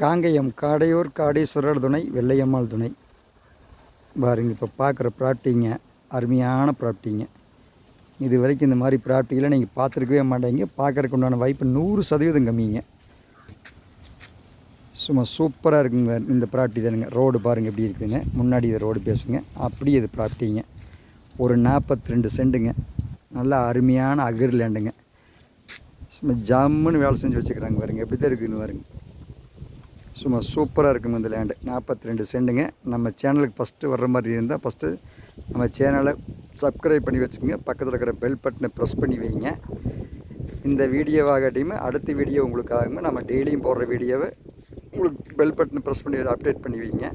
காங்கயம் காடையூர் காடீஸ்வரர் துணை வெள்ளையம்மாள் துணை. பாருங்க இப்போ பார்க்குற ப்ராப்பர்ட்டிங்க அருமையான ப்ராப்பர்ட்டிங்க இது வரைக்கும் இந்த மாதிரி ப்ராப்பர்ட்டியில் நீங்கள் பார்த்துருக்கவே மாட்டேங்க. பார்க்கறதுக்கு உண்டான வாய்ப்பு நூறு சதவீதம் கம்மிங்க. சும்மா சூப்பராக இருக்குங்க இந்த ப்ராப்பர்ட்டி தானுங்க. ரோடு பாருங்கள் எப்படி இருக்குதுங்க. முன்னாடி இது ரோடு பேசுங்க அப்படியே இது ப்ராப்பர்ட்டிங்க ஒரு நாற்பத்தி ரெண்டு சென்ட்டுங்க நல்லா அருமையான அகர் லேண்டுங்க. சும்மா ஜம்முன்னு வேலை செஞ்சு வச்சுக்கிறாங்க பாருங்க எப்படி தான் இருக்குதுன்னு பாருங்கள் சும்மா சூப்பராக இருக்குங்க இந்த லேண்டு நாற்பத்தி ரெண்டு சென்டுங்க நம்ம சேனலுக்கு ஃபஸ்ட்டு வர்ற மாதிரி இருந்தால் ஃபஸ்ட்டு நம்ம சேனலை சப்ஸ்கிரைப் பண்ணி வச்சுக்கோங்க. பக்கத்தில் இருக்கிற பெல் பட்டனை ப்ரெஸ் பண்ணி வைங்க. இந்த வீடியோவாகட்டியுமே அடுத்த வீடியோ உங்களுக்காகவும் நம்ம டெய்லியும் போடுற வீடியோவை உங்களுக்கு பெல் பட்டனை ப்ரெஸ் பண்ணி அப்டேட் பண்ணி வைங்க.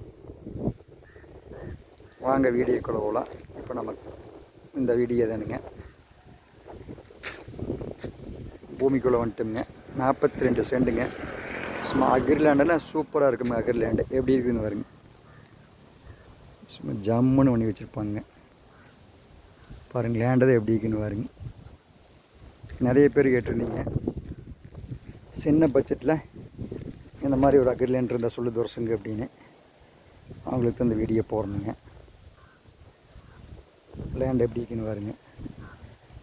வாங்க வீடியோக்குள்ள போகலாம். இப்போ நம்ம இந்த வீடியோ தானுங்க. பூமிக்குள்ளே வந்துட்டோம்ங்க. நாற்பத்தி ரெண்டு சென்டுங்க சும்மா அக்ரிலேண்டெல்லாம் சூப்பராக இருக்குங்க அக்ரிலேண்டு. எப்படி இருக்குதுன்னு பாருங்க. சும்மா ஜம்முன்னு பண்ணி வச்சுருப்பாங்க. பாருங்க லேண்டதை எப்படி இருக்குன்னு பாருங்க. நிறைய பேர் கேட்டிருந்தீங்க. சின்ன பட்ஜெட்டில் இந்த மாதிரி ஒரு அக்ரிலேண்ட் இருந்தால் சொல்லு துரசுங்க அப்படின்னு. அவங்களுக்கு தான் இந்த வீடியோ போடணுங்க. லேண்ட் எப்படி இருக்குன்னு பாருங்க.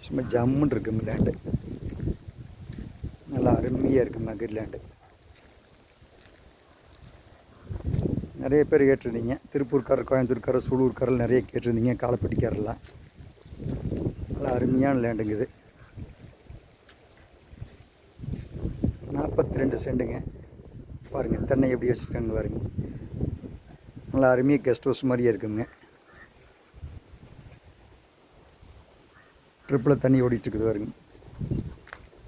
சும்மா ஜம்முன்னு இருக்குங்க லேண்டு. நல்லா அருமையாக இருக்குங்க அக்ரிலேண்டு. நிறைய பேர் கேட்டிருந்தீங்க. திருப்பூர்காரர் கோயம்புத்தூர்காரர் சூலூர்காரர் நிறைய கேட்டிருந்தீங்க. காலப்பட்டிக்காரெல்லாம் நல்லா அருமையான லேண்டுங்க இது. நாற்பத்தி ரெண்டு செண்டுங்க. பாருங்கள் தென்னை எப்படி வச்சுருக்காங்க பாருங்க. நல்லா அருமையாக கெஸ்ட் ஹவுஸ் மாதிரியே இருக்குங்க. ட்ரிப்பில் தண்ணி ஓடிட்டுருக்குது பாருங்க.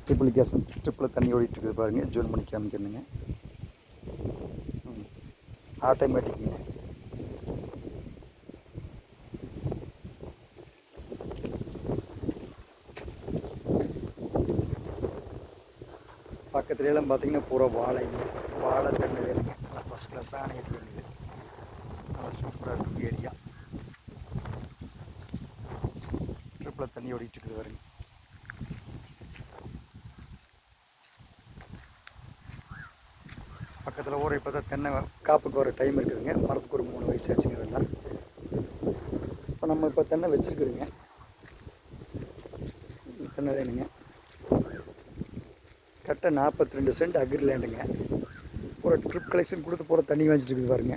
ட்ரிப்பிள் கேஸ் ட்ரிப்பில் தண்ணி ஓடிட்டுருக்குது இருக்குது பாருங்க. ஜூன் மணிக்கு காமிக்கணுங்க ஆட்டோமேட்டிக்குங்க பக்கத்துலலாம் பார்த்தீங்கன்னா பூரா வாழைங்க வாழை தென்னை வேணுங்க. நல்லா ஃபஸ்ட் கிளாஸான ஏரியா இது. நல்லா சூப்பராக இருக்கும் ஏரியா. ட்ரிப்பில் தண்ணி ஓடிட்டு இருக்குது பக்கத்தில் ஊர் இப்போ தான் தென்னை காப்புக்கு ஒரு டைம் இருக்குதுங்க. மரத்துக்கு ஒரு மூணு வயசு ஆச்சுங்க இதெல்லாம். இப்போ நம்ம இப்போ தென்னை வச்சுருக்குதுங்க. தென்னை தானுங்க. கரெக்டாக நாற்பத்தி ரெண்டு சென்ட் அக்ரி லேண்டுங்க ஒரு ட்ரிப் கலெக்ஷன் கொடுத்து போகிற தண்ணி வாங்கிட்டு இருக்குது பாருங்க.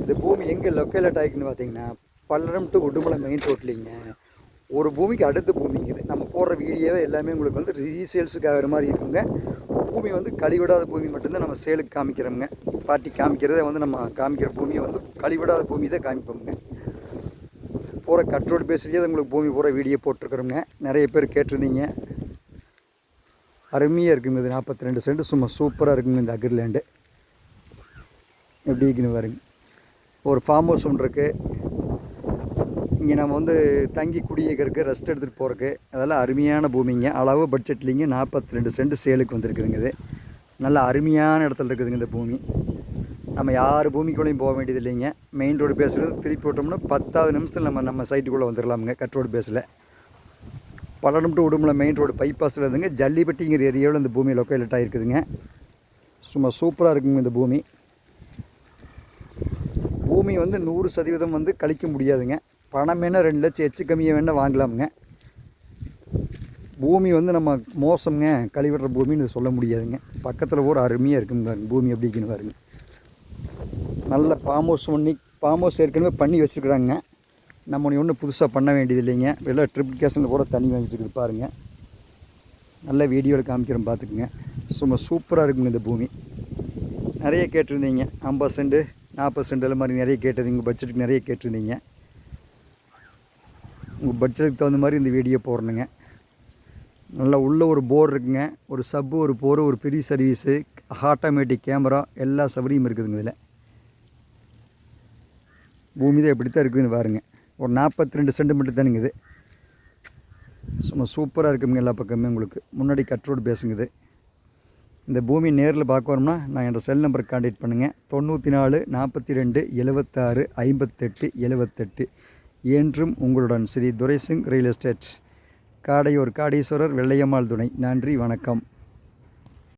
இந்த பூமி எங்கே லொக்கேலட் ஆகிக்குன்னு பார்த்தீங்கன்னா பல்லடம் டு உடுமலை மெயின் ரோட்லிங்க ஒரு பூமிக்கு அடுத்த பூமிங்க இது. நம்ம போடுற வீடியோவே எல்லாமே உங்களுக்கு வந்து ரீசேல்ஸுக்கு ஆகிற மாதிரி இருக்குங்க. பூமி வந்து கழிவிடாத பூமி மட்டும்தான் நம்ம சேலுக்கு காமிக்கிறோங்க பாட்டி காமிக்கிறத வந்து நம்ம காமிக்கிற பூமியை வந்து கழிவிடாத பூமி தான் காமிப்போங்க பூரா கட்ரோடு பேசுகிறதே உங்களுக்கு பூமி பூரா வீடியோ போட்டிருக்கிறோங்க நிறைய பேர் கேட்டிருந்தீங்க. அருமையாக இருக்குங்க இது நாற்பத்தி ரெண்டு சென்ட். சும்மா சூப்பராக இருக்குங்க இந்த அக்ரிலேண்டு. எப்படி இருக்குன்னு பாருங்க. ஒரு ஃபார்ம் ஹவுஸ் ஒன்று இருக்குது இங்கே நம்ம வந்து தங்கி குடியேறதுக்கு ரெஸ்ட் எடுத்துகிட்டு போகிறக்கு அதெல்லாம் அருமையான பூமிங்க. அளவு பட்ஜெட்லிங்க நாற்பத்தி ரெண்டு சென்ட் சேலுக்கு வந்துருக்குதுங்க இது. நல்ல அருமையான இடத்துல இருக்குதுங்க இந்த பூமி. நம்ம யார் பூமிக்குள்ளேயும் போக வேண்டியது இல்லைங்க. மெயின் ரோடு பேஸில் திருப்பி விட்டோம்னா பத்தாவது நிமிஷத்தில் நம்ம நம்ம சைட்டுக்குள்ளே வந்துடலாமுங்க கட் ரோடு பேஸில் Palladam to Udumalai main road பைபாஸில் இருந்துங்க. ஜல்லிப்பட்டிங்கிற ஏரியாவில் இந்த பூமி லொக்கேலட் ஆகிருக்குதுங்க சும்மா சூப்பராக இருக்குங்க இந்த பூமி. பூமி வந்து நூறு சதவீதம் வந்து கழிக்க முடியாதுங்க. பணம் வேணால் ரெண்டு லட்சம் எச்சு கம்மியாக வேணால் வாங்கலாமுங்க. பூமி வந்து நம்ம மோசம்ங்க கழிவிடுற பூமின்னு சொல்ல முடியாதுங்க. பக்கத்தில் ஒரு அருமையாக இருக்குங்க பாருங்க பூமி எப்படி பாருங்க. நல்ல ஃபார்ம் ஹவுஸ் பண்ணி ஃபார்ம் ஹவுஸ் ஏற்கனவே பண்ணி வச்சுருக்குறாங்க. நம்ம ஒன்றும் புதுசாக பண்ண வேண்டியது இல்லைங்க. வெளில ட்ரிப்ளிகேஷனில் கூட தண்ணி வாங்கிட்டு பாருங்கள் நல்ல வீடியோவில் காமிக்கிறோம் பார்த்துக்குங்க சும்மா சூப்பராக இருக்குங்க இந்த பூமி. நிறைய கேட்டிருந்தீங்க ஐம்பது சென்ட்டு நாற்பது சென்ட் எல்லாம் மாதிரி நிறைய கேட்டது இங்கே பட்ஜெட்டுக்கு நிறைய கேட்டிருந்தீங்க. உங்கள் பட்ஜெட்டுக்கு தகுந்த மாதிரி இந்த வீடியோ போடணுங்க. நல்லா உள்ள ஒரு போர் இருக்குங்க. ஒரு சப்பு ஒரு போர் ஒரு பெரிய சர்வீஸு ஆட்டோமேட்டிக் கேமரா எல்லா சௌகரியம் இருக்குதுங்க இதில். பூமி தான் எப்படி தான் இருக்குதுன்னு பாருங்கள் ஒரு நாற்பத்தி ரெண்டு சென்டிமீட்டர் தானுங்க இது. சும்மா சூப்பராக இருக்குங்க எல்லா பக்கமே உங்களுக்கு. முன்னாடி கட் ரோடு பேசுங்குது. இந்த பூமி நேரில் பார்க்க வரோம்னா நான் என்னோட செல் நம்பருக்கு கான்டாக்ட் பண்ணுங்கள் தொண்ணூற்றி நாலு நாற்பத்தி ரெண்டு எழுபத்தாறு ஐம்பத்தெட்டு எழுபத்தெட்டு என்றும் உங்களுடன் ஸ்ரீ துரைசிங் ரியல் எஸ்டேட் காடையூர் காடீஸ்வரர் வெள்ளையம்மாள் துணை. நன்றி வணக்கம்.